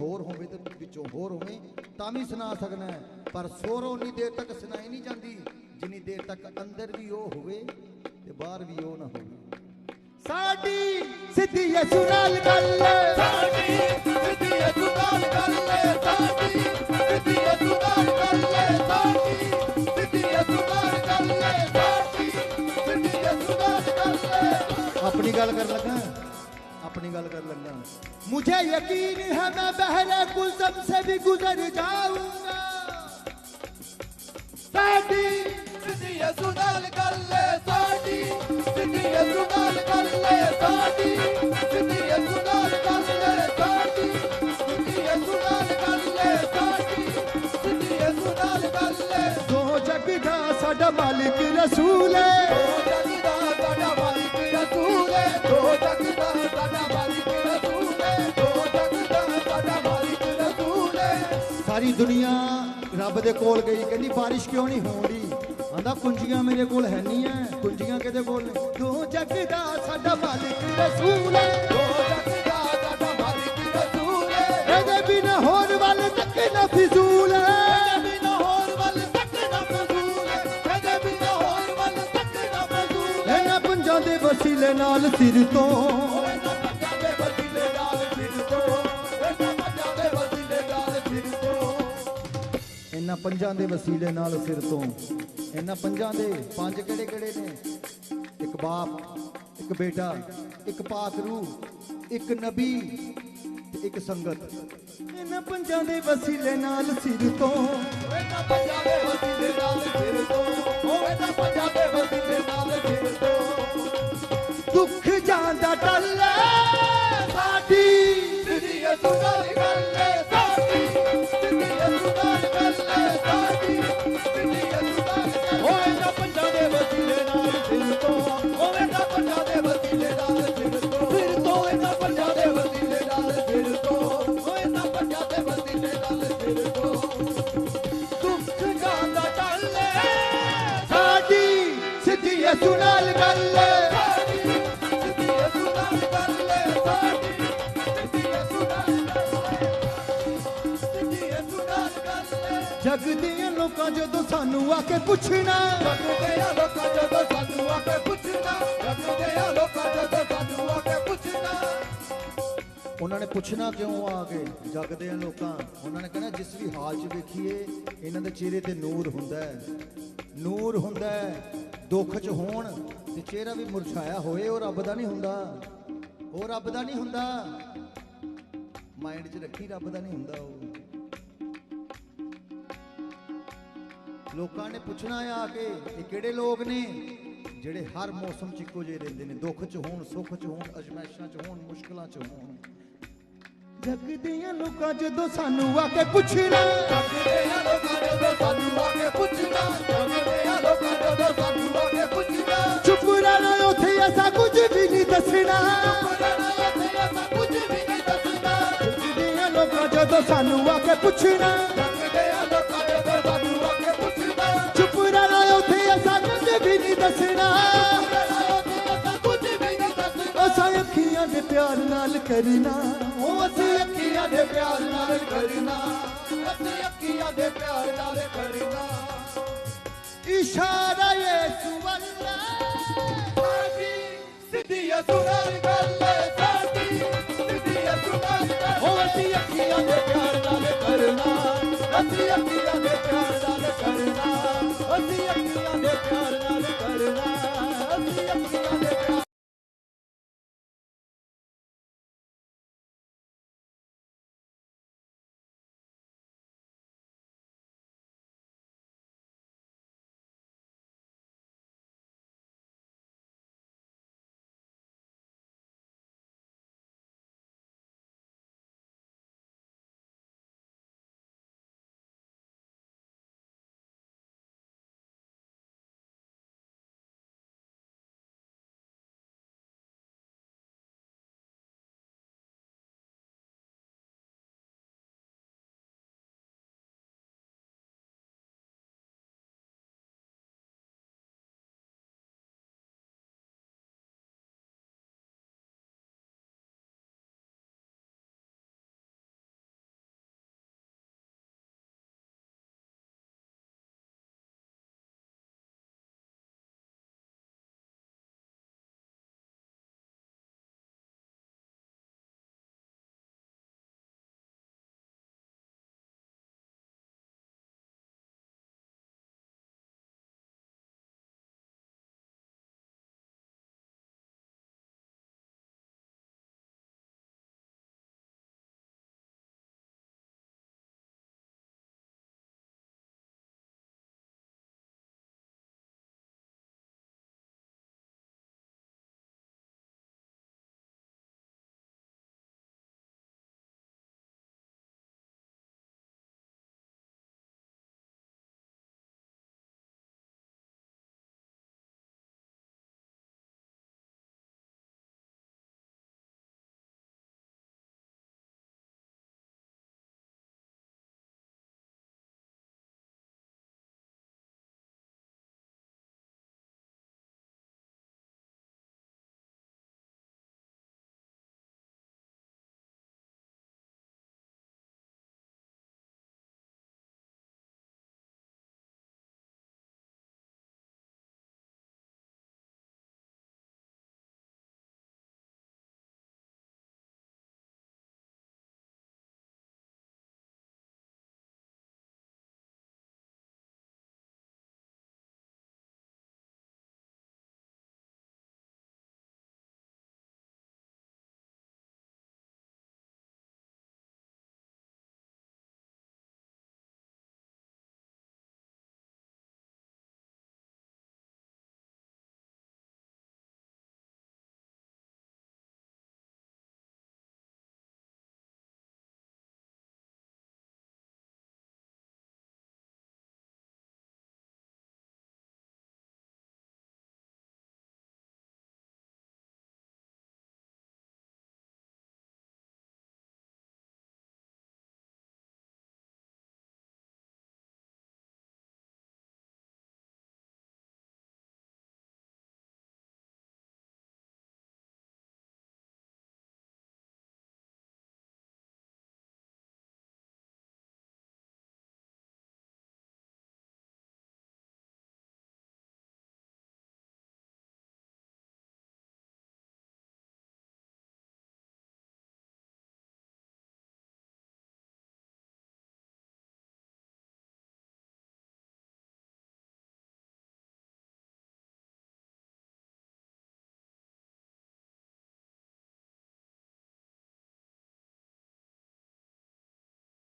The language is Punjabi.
ਹੋਰ ਹੋਵੇ ਤੇ ਵਿੱਚੋਂ ਹੋਰ ਹੋਵੇ, ਤਾਂ ਵੀ ਸੁਣਾ ਸਕਣਾ ਪਰ ਸੁਰ ਉਨੀ ਦੇਰ ਤੱਕ ਸੁਣਾਈ ਨਹੀਂ ਜਾਂਦੀ। ਜਿੰਨੀ ਦੇਰ ਤੱਕ ਅੰਦਰ ਵੀ ਉਹ ਹੋਵੇ ਤੇ ਬਾਹਰ ਵੀ ਉਹ ਨਾ ਹੋਵੇ। ਸਾਡੀ ਸਿੱਧੀ ਯਸੂ ਗੱਲ। ਸਾਡੀ ਸਿੱਧੀ ਅਸੂਲ गल कर लगना मुझे यकीन है मैं बहरे कुलसम से भी गुजर जाऊँगा। साडी सिद्धिया सुनाल कर मालिक रसूल है। दो जग दा मालिक रसूल है। दो जग दा ਸਾਰੀ ਦੁਨੀਆ ਰੱਬ ਦੇ ਕੋਲ ਗਈ, ਕਹਿੰਦੀ ਬਾਰਿਸ਼ ਕਿਉਂ ਨਹੀਂ ਹੋਣੀ? ਆਂਦਾ, ਕੁੰਜੀਆਂ ਮੇਰੇ ਕੋਲ ਹੈ ਨਹੀਂ ਐ। ਕੁੰਜੀਆਂ ਕਿਹਦੇ ਕੋਲ ਨੇ? ਦੋ ਜਗ ਦਾ ਸਾਡਾ ਮਾਲਿਕ ਰਸੂਲ ਹੈ ਦੋ ਜਗ ਦਾ ਸਾਡਾ ਮਾਲਿਕ ਰਸੂਲ ਹੈ ਇਹਦੇ ਬਿਨਾ ਹੋਰ ਵੱਲ ਤੱਕ ਨਾ ਫਿਜ਼ੂਲ ਹੈ ਇਹਦੇ ਬਿਨਾ ਹੋਰ ਵੱਲ ਪੰਜਾਂ ਦੇ ਵਸੀਲੇ ਨਾਲ ਸਿਰ ਤੋਂ। ਇਹਨਾਂ ਪੰਜਾਂ ਦੇ ਪੰਜ ਕਿਹੜੇ ਕਿਹੜੇ ਨੇ? ਇੱਕ ਬਾਪ, ਇੱਕ ਬੇਟਾ, ਇੱਕ ਪਾਕ ਇੱਕ ਨਬੀ, ਤੇ ਇੱਕ ਸੰਗਤ। ਇਹਨਾਂ ਪੰਜਾਂ ਦੇ ਵਸੀਲੇ ਨਾਲ ਸਿਰ ਤੋਂ। ਇਹਨਾਂ ਪੰਜਾਂ ਦੇ ਵਸੀਲੇ ਨਾਲ ਫਿਰ ਤੋਂ। ਉਹ ਇਹਨਾਂ ਪੰਜਾਂ ਦੇ ਵਸੀਲੇ ਨਾਲ ਫਿਰ ਤੋਂ। ਜਗ ਦੀਆਂ ਲੋਕਾਂ ਜਦੋਂ ਸਾਨੂੰ ਆ ਕੇ ਪੁੱਛਣਾ। ਜਗਦੇ ਆ ਲੋਕਾਂ ਜਦੋਂ ਸਾਨੂੰ ਆ ਕੇ ਪੁੱਛਣਾ। ਜਗਦੇ ਆ ਲੋਕਾਂ ਜਦੋਂ ਸਾਨੂੰ ਆ ਕੇ ਪੁੱਛਣਾ। ਉਹਨਾਂ ਨੇ ਪੁੱਛਣਾ ਕਿਉਂ ਆ ਕੇ? ਜਗਦੇ ਆ ਲੋਕਾਂ। ਉਹਨਾਂ ਨੇ ਕਹਿਣਾ, ਜਿਸ ਵੀ ਹਾਲ 'ਚ ਵੇਖੀਏ, ਇਹਨਾਂ ਦੇ ਚਿਹਰੇ ਤੇ ਨੂਰ ਹੁੰਦਾ ਹੈ। ਨੂਰ ਹੁੰਦਾ ਹੈ। ਦੁੱਖ 'ਚ ਹੋਣ ਤੇ ਚਿਹਰਾ ਵੀ ਮੁਰਝਾਇਆ ਹੋਏ, ਉਹ ਰੱਬ ਦਾ ਨਹੀਂ ਹੁੰਦਾ। ਉਹ ਰੱਬ ਦਾ ਨਹੀਂ ਹੁੰਦਾ। ਮਾਈਂਡ 'ਚ ਰੱਖੀ ਰੱਬ ਦਾ ਨਹੀਂ ਹੁੰਦਾ ਉਹ। ਲੋਕਾਂ ਨੇ ਪੁੱਛਣਾ ਆ ਕੇ ਇਹ ਕਿਹੜੇ ਲੋਕ ਨੇ, ਜਿਹੜੇ ਹਰ ਮੌਸਮ 'ਚ ਇੱਕੋ ਜਿਹੇ ਰਹਿੰਦੇ ਨੇ। ਦੁੱਖ 'ਚ ਹੋਣ, ਸੁੱਖ 'ਚ ਹੋਣ ਅਜਮਾਇਸ਼ਾਂ 'ਚ ਹੋਣ, ਮੁਸ਼ਕਲਾਂ 'ਚ ਹੋਣ। ਜਗ ਲੋਕਾਂ ਜਦੋਂ ਸਾਨੂੰ ਆ ਕੇ ਪੁੱਛਣਾ। ਜਗਦੇ ਲੋਕਾਂ ਜਦੋਂ ਸਾਨੂੰ ਆ ਕੇ ਪੁੱਛਣਾ। ਜਗਦੇ ਲੋਕਾਂ ਜਦੋਂ ਸਾਨੂੰ ਆ ਕੇ ਪੁੱਛਣਾ। ਚੁੱਪ ਰਹਿਣਾ ਉੱਥੇ ਐਸਾ ਕੁਝ ਵੀ ਨਹੀਂ ਦੱਸਣਾ। ਰਹਿਣਾ ਉੱਥੇ ਐਸਾ ਕੁਝ ਵੀ ਨਹੀਂ ਦੱਸਣਾ। ਜਗ ਲੋਕਾਂ ਜਦੋਂ ਸਾਨੂੰ ਆ ਕੇ ਪੁੱਛਣਾ। ਜਗਦੇ ਲੋਕਾਂ ਜਦੋਂ ਸਾਨੂੰ ਆ ਕੇ ਪੁੱਛਣਾ। ਚੁੱਪ ਰਹਿਣਾ ਉੱਥੇ ਐਸਾ ਕੁਝ ਵੀ ਨਹੀਂ ਦੱਸਣਾ। ਪਿਆਰ ਨਾਲ ਕਰਨਾ। ਉਹ ਅਸੀਂ ਅੱਖੀਆਂ ਦੇ ਪਿਆਰ ਨਾਲ ਕਰਨਾ। ਅਸੀਂ ਅੱਖੀਆਂ ਦੇ ਪਿਆਰ ਨਾਲ ਕਰਨਾ। ਇਸ਼ਾਰਾ ਯੇਸੂ ਅੱਲਾ ਸਾਡੀ ਸਿੱਧੀ ਅਸੂਲ